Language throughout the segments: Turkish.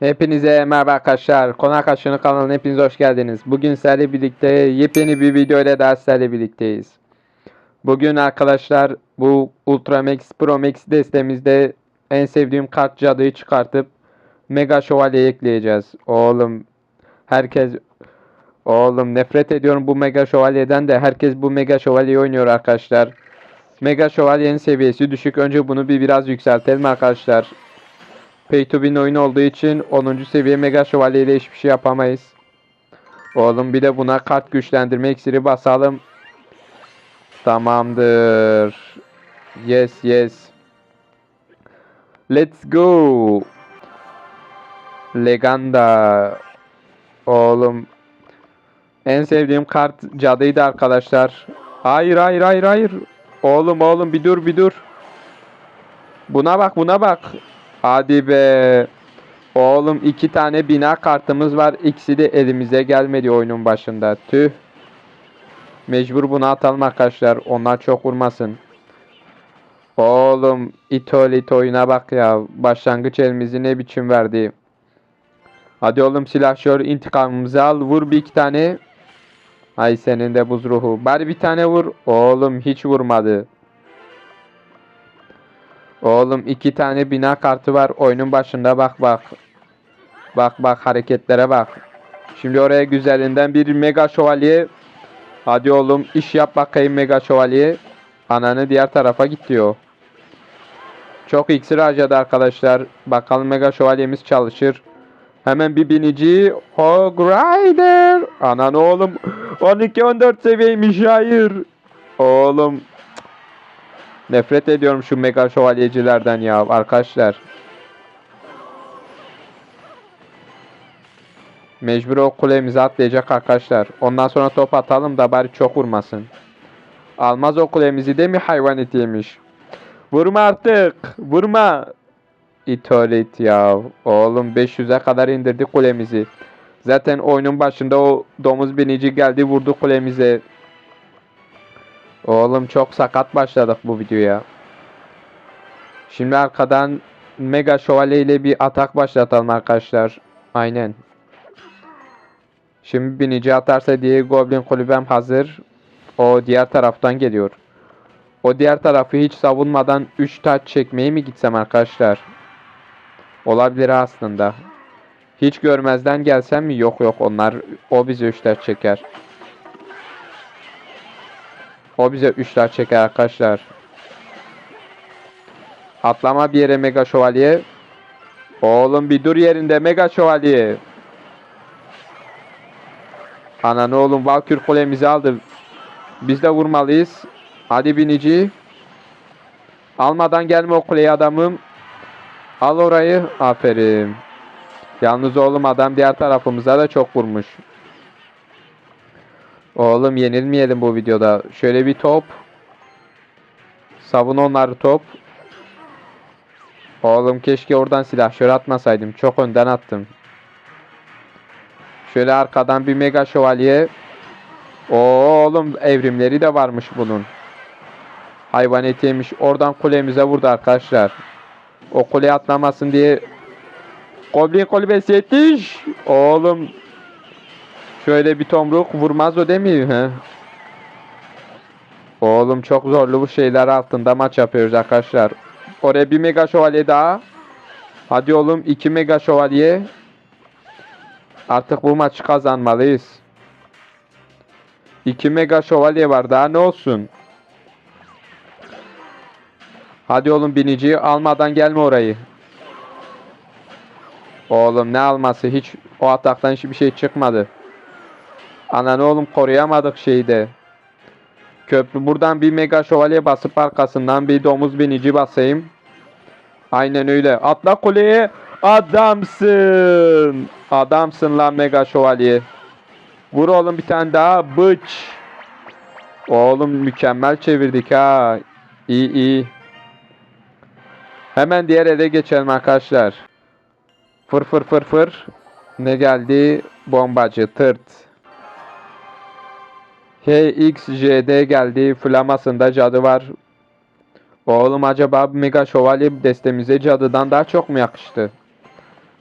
Hepinize merhaba arkadaşlar. Konak Aşını kanalına hepiniz hoş geldiniz. Bugün sizlerle birlikte yepyeni bir video ile daha sizlerle birlikteyiz. Bugün arkadaşlar bu Ultramax Pro Max destemizde en sevdiğim kart cadıyı çıkartıp Mega Şövalye ekleyeceğiz. Oğlum herkes Oğlum nefret ediyorum bu Mega Şövalye'den de herkes bu Mega Şövalye'yi oynuyor arkadaşlar. Mega Şövalye'nin seviyesi düşük. Önce bunu bir biraz yükseltelim arkadaşlar. Pay to win oyun olduğu için 10. seviye Mega Şövalye ile hiçbir şey yapamayız. Oğlum bir de buna kart güçlendirme iksiri basalım. Tamamdır. Yes yes. Let's go. Leganda. Oğlum. En sevdiğim kart cadıydı arkadaşlar. Hayır hayır hayır hayır. Oğlum oğlum bir dur bir dur. Buna bak buna bak. Hadi be. Oğlum iki tane bina kartımız var. İkisi de elimize gelmedi oyunun başında. Tüh. Mecbur bunu atalım arkadaşlar. Onlar çok vurmasın. Oğlum itolit oyuna bak ya. Başlangıç elimizi ne biçim verdi. Hadi oğlum silahşör intikamımızı al. Vur bir iki tane. Ay senin de buz ruhu. Bari bir tane vur. Oğlum hiç vurmadı. Oğlum iki tane bina kartı var. Oyunun başında bak bak. Bak bak hareketlere bak. Şimdi oraya güzelinden bir mega şövalye. Hadi oğlum iş yap bakayım mega şövalye. Ananı diğer tarafa git diyor. Çok iksir harcadı arkadaşlar. Bakalım mega şövalyemiz çalışır. Hemen bir binici Hog Rider. Anan oğlum 12-14 seviyeymiş hayır. Oğlum Nefret ediyorum şu mega şövalyecilerden ya arkadaşlar. Mecbur o kulemize atlayacak arkadaşlar. Ondan sonra top atalım da bari çok vurmasın. Almaz o kulemizi de mi hayvan etiyemiş? Vurma artık. Vurma. İtolit ya. Oğlum 500'e kadar indirdik kulemizi. Zaten oyunun başında o domuz binici geldi vurdu kulemize. Oğlum çok sakat başladık bu videoya. Şimdi arkadan Mega Şövalye ile bir atak başlatalım arkadaşlar. Aynen. Şimdi binici atarsa diye Goblin kulübem hazır. O diğer taraftan geliyor. O diğer tarafı hiç savunmadan 3 taç çekmeye mi gitsem arkadaşlar? Olabilir aslında. Hiç görmezden gelsem mi? Yok yok onlar o bize 3 taç çeker. O bize 3'ler çeker arkadaşlar. Atlama bir yere Mega Şövalye. Oğlum bir dur yerinde Mega Şövalye. Ananı oğlum Valkür kulemizi aldı. Biz de vurmalıyız. Hadi binici. Almadan gelme o kuleye adamım. Al orayı. Aferin. Yalnız oğlum adam diğer tarafımıza da çok vurmuş. Oğlum yenilmeyelim bu videoda. Şöyle bir top. Savun onları top. Oğlum keşke oradan silah şöyle atmasaydım. Çok önden attım. Şöyle arkadan bir mega şövalye. Oğlum evrimleri de varmış bunun. Hayvan eti yemiş. Oradan kulemize vurdu arkadaşlar. O kuleye atlamasın diye. Goblin kulübesi yetiş. Oğlum Şöyle bir tomruk vurmaz o mi? He? Oğlum çok zorlu bu şeyler altında maç yapıyoruz arkadaşlar. Oraya bir mega şövalye daha. Hadi oğlum iki mega şövalye. Artık bu maçı kazanmalıyız. İki mega şövalye var daha ne olsun. Hadi oğlum biniciyi almadan gelme orayı. Oğlum ne alması hiç o ataktan hiçbir şey çıkmadı. Ananı oğlum koruyamadık şeyde. Köprü buradan bir mega şövalye basıp arkasından bir domuz binici basayım. Aynen öyle. Atla kuleye. Adamsın. Adamsın lan mega şövalye. Vur oğlum bir tane daha. Bıç. Oğlum mükemmel çevirdik ha. İyi iyi. Hemen diğer ele geçelim arkadaşlar. Fır fır fır fır. Ne geldi? Bombacı tırt. HXJD geldi. Flamasında cadı var. Oğlum acaba Mega Şövalye destemize cadıdan daha çok mu yakıştı?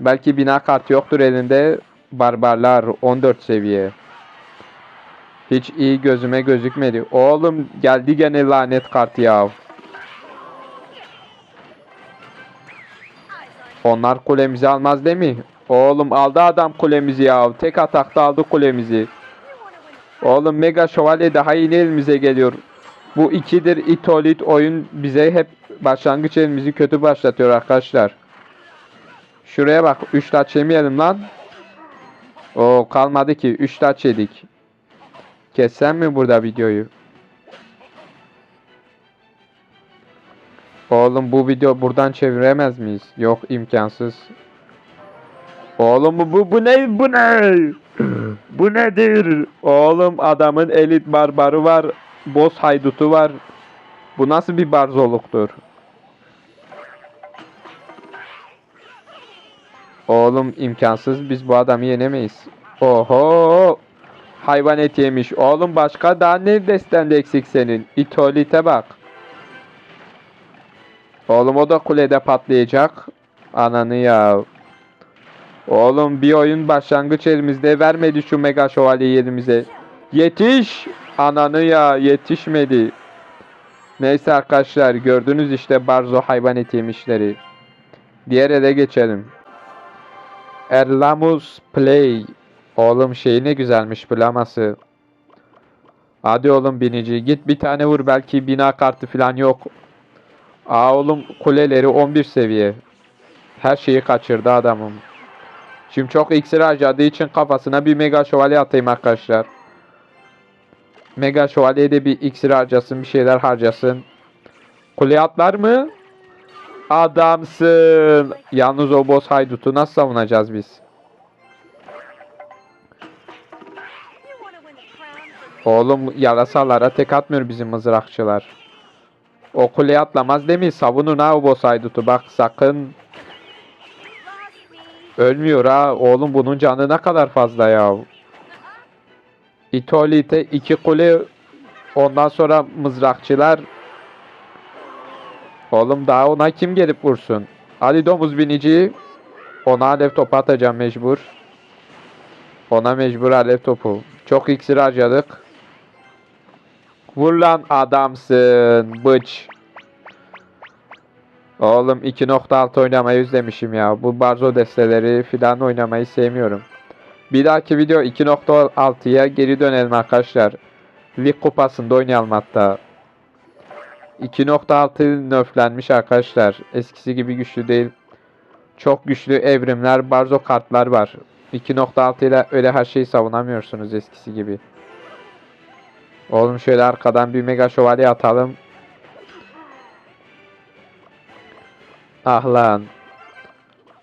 Belki bina kartı yoktur elinde. Barbarlar 14 seviye. Hiç iyi gözüme gözükmedi. Oğlum geldi gene lanet kart ya. Onlar kulemizi almaz değil mi? Oğlum aldı adam kulemizi ya. Tek atakta aldı kulemizi. Oğlum Mega Şövalye daha yeni elimize geliyor. Bu ikidir itolit oyun bize hep başlangıç elimizi kötü başlatıyor arkadaşlar. Şuraya bak 3 taç yemeyelim lan. O kalmadı ki 3 taç yedik. Kessem mi burada videoyu? Oğlum bu video buradan çeviremez miyiz? Yok imkansız. Oğlum bu bu, ne bu ne? bu nedir? Oğlum adamın elit barbarı var. Boss haydutu var. Bu nasıl bir barzoluktur? Oğlum imkansız biz bu adamı yenemeyiz. Oho! Hayvan et yemiş. Oğlum başka daha ne destende eksik senin? İtolite bak. Oğlum o da kulede patlayacak. Ananı ya. Oğlum bir oyun başlangıç elimizde vermedi şu mega şövalyeyi elimize. Yetiş! Ananı ya yetişmedi. Neyse arkadaşlar gördünüz işte Barzo hayvan eti yemişleri. Diğer ele geçelim. Erlamus Play. Oğlum şeyi ne güzelmiş blaması. Hadi oğlum binici git bir tane vur belki bina kartı falan yok. Aa oğlum kuleleri 11 seviye. Her şeyi kaçırdı adamım. Şimdi çok iksir harcadığı için kafasına bir mega şövalye atayım arkadaşlar. Mega şövalye de bir iksir harcasın bir şeyler harcasın. Kule atlar mı? Adamsın. Yalnız o boss haydutu nasıl savunacağız biz? Oğlum yarasalara tek atmıyor bizim mızrakçılar. O kuleye atlamaz değil mi? Savunun ha o boss haydutu. Bak sakın. Ölmüyor ha. Oğlum bunun canı ne kadar fazla ya. İtolite iki kule. Ondan sonra mızrakçılar. Oğlum daha ona kim gelip vursun? Ali domuz binici. Ona alev topu atacağım mecbur. Ona mecbur alev topu. Çok iksir harcadık. Vur lan adamsın. Bıç. Oğlum 2.6 oynamayı özlemişim ya. Bu barzo desteleri filan oynamayı sevmiyorum. Bir dahaki video 2.6'ya geri dönelim arkadaşlar. Lig kupasında oynayalım hatta. 2.6 nerflenmiş arkadaşlar. Eskisi gibi güçlü değil. Çok güçlü evrimler, barzo kartlar var. 2.6 ile öyle her şeyi savunamıyorsunuz eskisi gibi. Oğlum şöyle arkadan bir mega şövalye atalım. Ah lan.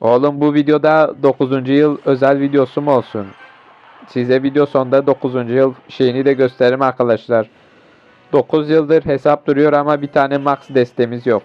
Oğlum bu videoda 9. yıl özel videosu mu olsun? Size video sonunda 9. yıl şeyini de gösteririm arkadaşlar. 9 yıldır hesap duruyor ama bir tane max destemiz yok.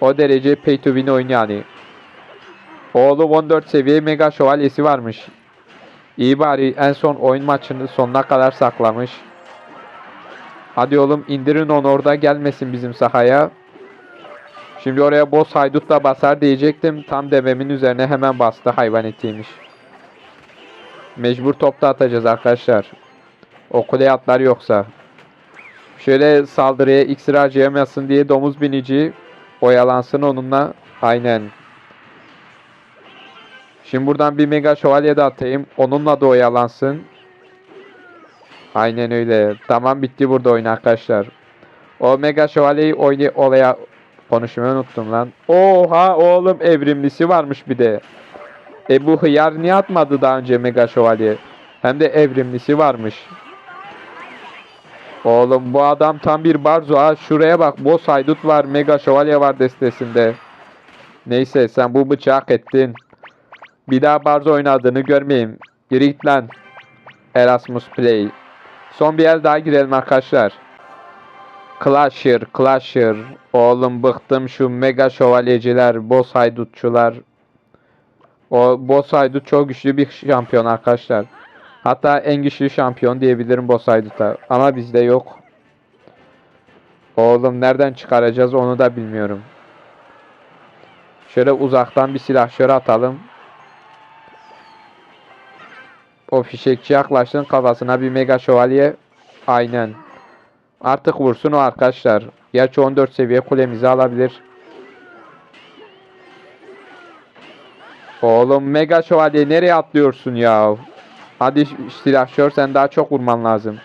O derece pay to win oyun yani. Oğlum 14 seviye mega şövalyesi varmış. İyi bari en son oyun maçını sonuna kadar saklamış. Hadi oğlum indirin onu orada gelmesin bizim sahaya. Şimdi oraya boss haydutla basar diyecektim. Tam devemin üzerine hemen bastı hayvan etiymiş. Mecbur topta atacağız arkadaşlar. O kuleye atlar yoksa. Şöyle saldırıya iksir harcayamasın diye domuz binici oyalansın onunla. Aynen. Şimdi buradan bir mega şövalye de atayım. Onunla da oyalansın. Aynen öyle. Tamam bitti burada oyun arkadaşlar. O mega şövalyeyi oynay olaya konuşmayı unuttum lan. Oha oğlum evrimlisi varmış bir de. E bu hıyar niye atmadı daha önce mega şövalye? Hem de evrimlisi varmış. Oğlum bu adam tam bir barzo ha. Şuraya bak. Boss haydut var. Mega şövalye var destesinde. Neyse sen bu bıçağı hak ettin. Bir daha barzo oynadığını görmeyeyim. Git lan. Erasmus Play. Son bir el daha girelim arkadaşlar. Clasher, Clasher. Oğlum bıktım şu mega şövalyeciler, boss haydutçular. O boss haydut çok güçlü bir şampiyon arkadaşlar. Hatta en güçlü şampiyon diyebilirim boss haydut'a. Ama bizde yok. Oğlum nereden çıkaracağız onu da bilmiyorum. Şöyle uzaktan bir silahşör atalım. O fişekçi yaklaştın kafasına bir mega şövalye. Aynen. Artık vursun o arkadaşlar. Gerçi 14 seviye kulemizi alabilir. Oğlum mega şövalye nereye atlıyorsun ya? Hadi silahşör sen daha çok vurman lazım.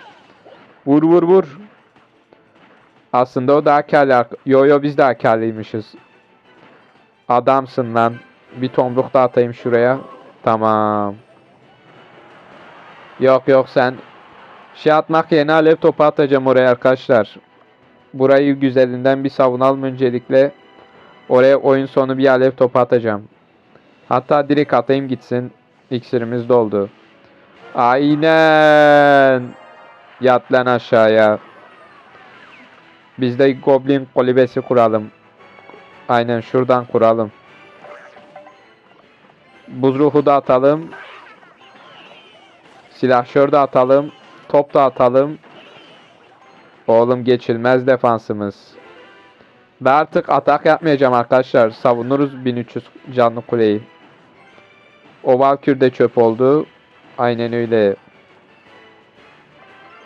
Vur vur vur. Aslında o daha karlı. Yo yo biz daha karlıymışız. Adamsın lan. Bir tomruk da atayım şuraya. Tamam. Yok yok sen şey atmak yerine alev topu atacağım oraya arkadaşlar. Burayı güzelinden bir savunalım öncelikle. Oraya oyun sonu bir alev topu atacağım. Hatta direkt atayım gitsin. İksirimiz doldu. Aynen. Yat lan aşağıya. Biz de goblin kulübesi kuralım. Aynen şuradan kuralım. Buz ruhu da atalım. Silahşör de atalım. Top da atalım. Oğlum geçilmez defansımız. Ve artık atak yapmayacağım arkadaşlar. Savunuruz 1300 canlı kuleyi. O Valkür çöp oldu. Aynen öyle.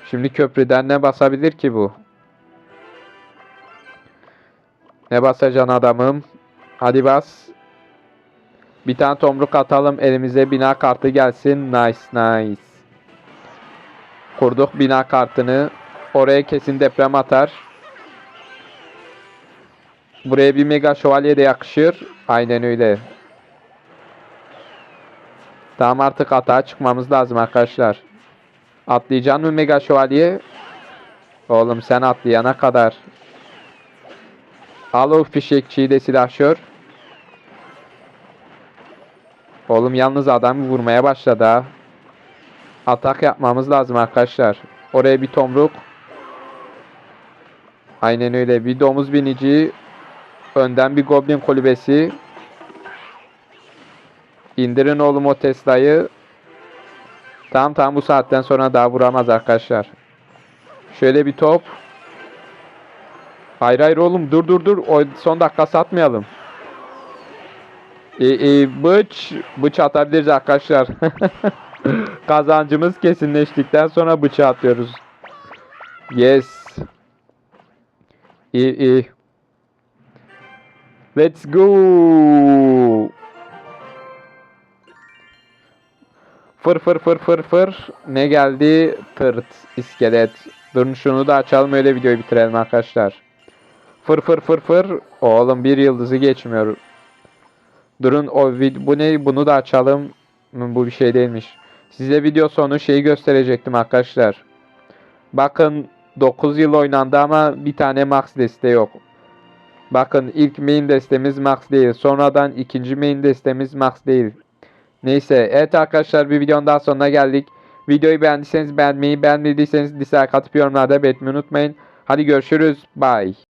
Şimdi köprüden ne basabilir ki bu? Ne basacaksın adamım? Hadi bas. Bir tane tomruk atalım. Elimize bina kartı gelsin. Nice nice. Kurduk bina kartını. Oraya kesin deprem atar. Buraya bir mega şövalye de yakışır. Aynen öyle. Tamam artık atağa çıkmamız lazım arkadaşlar. Atlayacaksın mı mega şövalye? Oğlum sen atlayana kadar. Al o fişekçiyi de silahşör. Oğlum yalnız adam vurmaya başladı ha. Atak yapmamız lazım arkadaşlar. Oraya bir tomruk. Aynen öyle. Bir domuz binici. Önden bir goblin kulübesi. İndirin oğlum o Tesla'yı. Tamam tamam bu saatten sonra daha vuramaz arkadaşlar. Şöyle bir top. Hayır hayır oğlum dur dur dur. O son dakika satmayalım. E, e, bıç. Bıç atabiliriz arkadaşlar. Kazancımız kesinleştikten sonra bıçağı atıyoruz. Yes. İyi iyi. Let's go. Fır fır fır fır fır. Ne geldi? Tırt. iskelet. Durun şunu da açalım öyle videoyu bitirelim arkadaşlar. Fır fır fır fır. Oğlum bir yıldızı geçmiyor. Durun o vid- bu ne? Bunu da açalım. Bu bir şey değilmiş. Size video sonu şeyi gösterecektim arkadaşlar. Bakın 9 yıl oynandı ama bir tane max deste yok. Bakın ilk main destemiz max değil. Sonradan ikinci main destemiz max değil. Neyse evet arkadaşlar bir videonun daha sonuna geldik. Videoyu beğendiyseniz beğenmeyi, beğenmediyseniz dislike atıp yorumlarda belirtmeyi unutmayın. Hadi görüşürüz. Bye.